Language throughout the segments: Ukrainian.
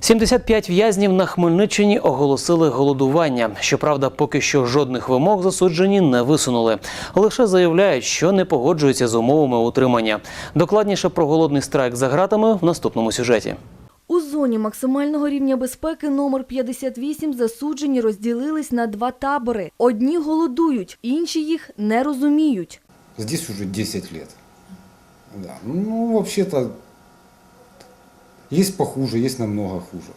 75 в'язнів на Хмельниччині оголосили голодування. Щоправда, поки що жодних вимог засуджені не висунули. Лише заявляють, що не погоджуються з умовами утримання. Докладніше про голодний страйк за ґратами в наступному сюжеті. У зоні максимального рівня безпеки номер 58 засуджені розділились на два табори. Одні голодують, інші їх не розуміють. Здесь уже 10 лет. Да. Ну, вообще-то, есть похуже, есть намного хуже.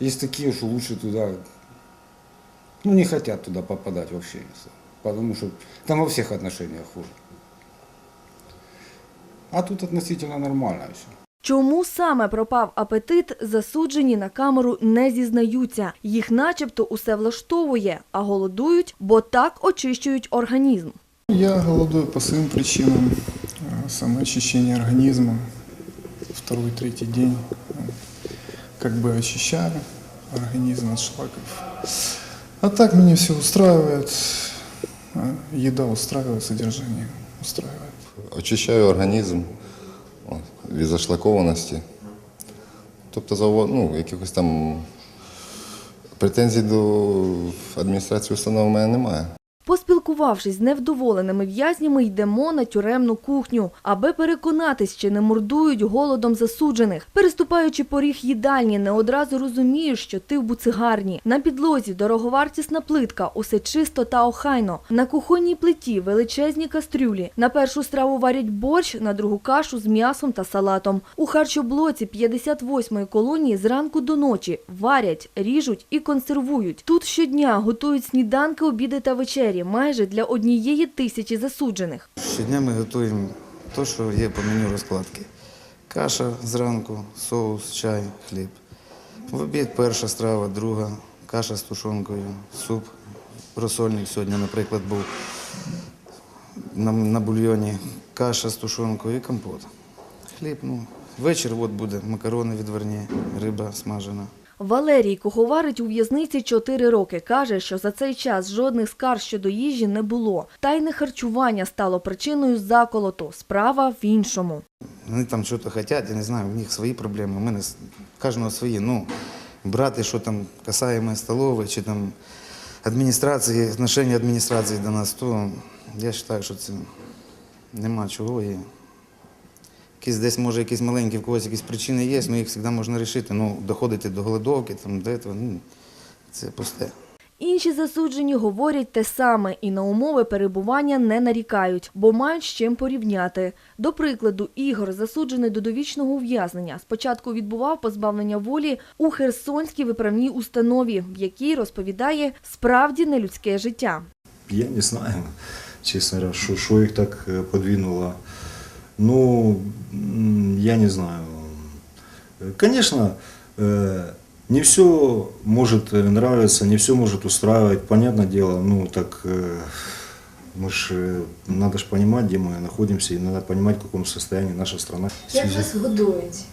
Есть такие, что лучше туда, ну, не хотят туда попадать вообще. Потому что там во всех отношениях хуже. А тут относительно нормально все. Чому саме пропав апетит, засуджені на камеру не зізнаються. Їх начебто усе влаштовує, а голодують, бо так очищують організм. Я голодую по своим причинам. Э, Самоочищение организма. Второй, третий день. э, Как бы очищаю организм от шлаков. А так меня все устраивает. Э, Еда устраивает, содержание устраивает. Очищаю організм от, від зашлакованості. Тобто заво- ну, якихось там претензій до адміністрації установи в мене немає. Поспілкувавшись з невдоволеними в'язнями, йдемо на тюремну кухню, аби переконатись, чи не мордують голодом засуджених. Переступаючи поріг їдальні, не одразу розумієш, що ти в буцигарні. На підлозі дороговартісна плитка, усе чисто та охайно. На кухонній плиті величезні кастрюлі. На першу страву варять борщ, на другу кашу з м'ясом та салатом. У харчоблоці 58-ї колонії зранку до ночі варять, ріжуть і консервують. Тут щодня готують сніданки, обіди та вечері майже для однієї тисячі засуджених. Щодня ми готуємо те, що є по меню розкладки. Каша зранку, соус, чай, хліб. В обід перша страва, друга, каша з тушонкою, суп, розсольник сьогодні, наприклад, був на, на бульйоні, каша з тушонкою і компот. Хліб, ну, вечір от буде макарони відварні, риба смажена. Валерій куховарить у в'язниці 4 роки. Каже, що за цей час жодних скарг щодо їжі не було. Та й не харчування стало причиною заколоту. Справа в іншому. Вони там щось хочуть, я не знаю, у них свої проблеми, у мене кожного свої. Ну, брати, що там касаємо столової чи там адміністрації, отношення адміністрації до нас, то я вважаю, що це нема чого. І якісь десь, може, якісь маленькі в когось якісь причини є, але їх завжди можна вирішити. Ну, доходити до голодовки, там, до цього, ну, це пусте. Інші засуджені говорять те саме і на умови перебування не нарікають, бо мають з чим порівняти. До прикладу, Ігор, засуджений до довічного ув'язнення, спочатку відбував позбавлення волі у Херсонській виправній установі, в якій розповідає справді нелюдське життя. Я не знаю, говоря, что, что так э, подвинуло. Ну, я не знаю. Конечно, э, не все может э, нравиться, не все может устраивать, понятное дело, ну так э, мы ж, надо же понимать, где мы находимся, и надо понимать, в каком состоянии наша страна. В связи- годують?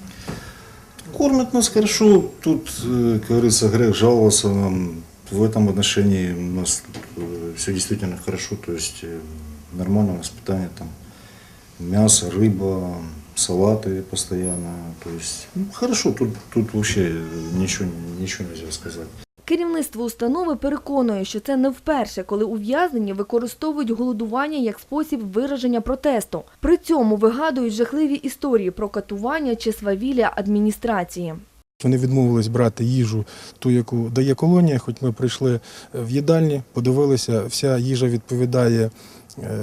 Кормят нас хорошо, тут, как говорится, грех жаловаться нам. В этом отношении у нас все действительно хорошо, то есть э, нормально у нас питание, там мясо, рыба, салаты постоянно, то есть ну, хорошо, тут, тут вообще э, ничего, ничего нельзя сказать. Керівництво установи переконує, що це не вперше, коли ув'язнені використовують голодування як спосіб вираження протесту. При цьому вигадують жахливі історії про катування чи свавілля адміністрації. Вони відмовились брати їжу, ту, яку дає колонія, хоч ми прийшли в їдальні, подивилися, вся їжа відповідає е,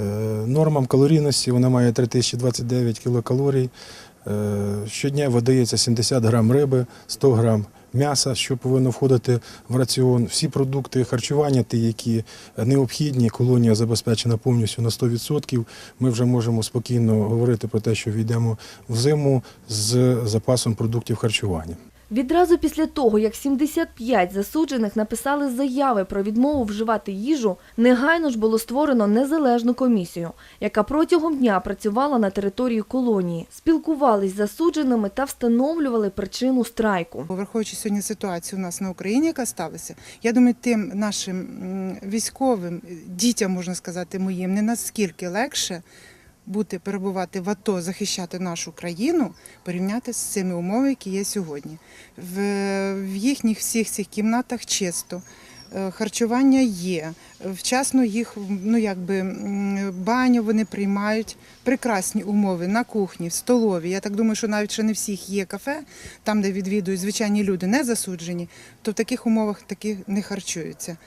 нормам калорійності, вона має 3029 кілокалорій. Е, Щодня видається 70 грам риби, 100 грам м'яса, що повинно входити в раціон. Всі продукти харчування, ті, які необхідні, колонія забезпечена повністю на 100%. Ми вже можемо спокійно говорити про те, що війдемо в зиму з запасом продуктів харчування. Відразу після того, як 75 засуджених написали заяви про відмову вживати їжу, негайно ж було створено незалежну комісію, яка протягом дня працювала на території колонії, спілкувались з засудженими та встановлювали причину страйку. Враховуючи сьогодні ситуацію у нас на Україні, яка сталася, я думаю, тим нашим військовим, дітям можна сказати, моїм, не наскільки легше бути перебувати в АТО, захищати нашу країну, порівняти з цими умовами, які є сьогодні. В, їхніх всіх цих кімнатах чисто. е, Харчування є, вчасно їх ну якби баню вони приймають. Прекрасні умови на кухні, в столові. Я так думаю, що навіть ще не всіх є кафе, там, де відвідують звичайні люди, не засуджені, то в таких умовах такі не харчуються.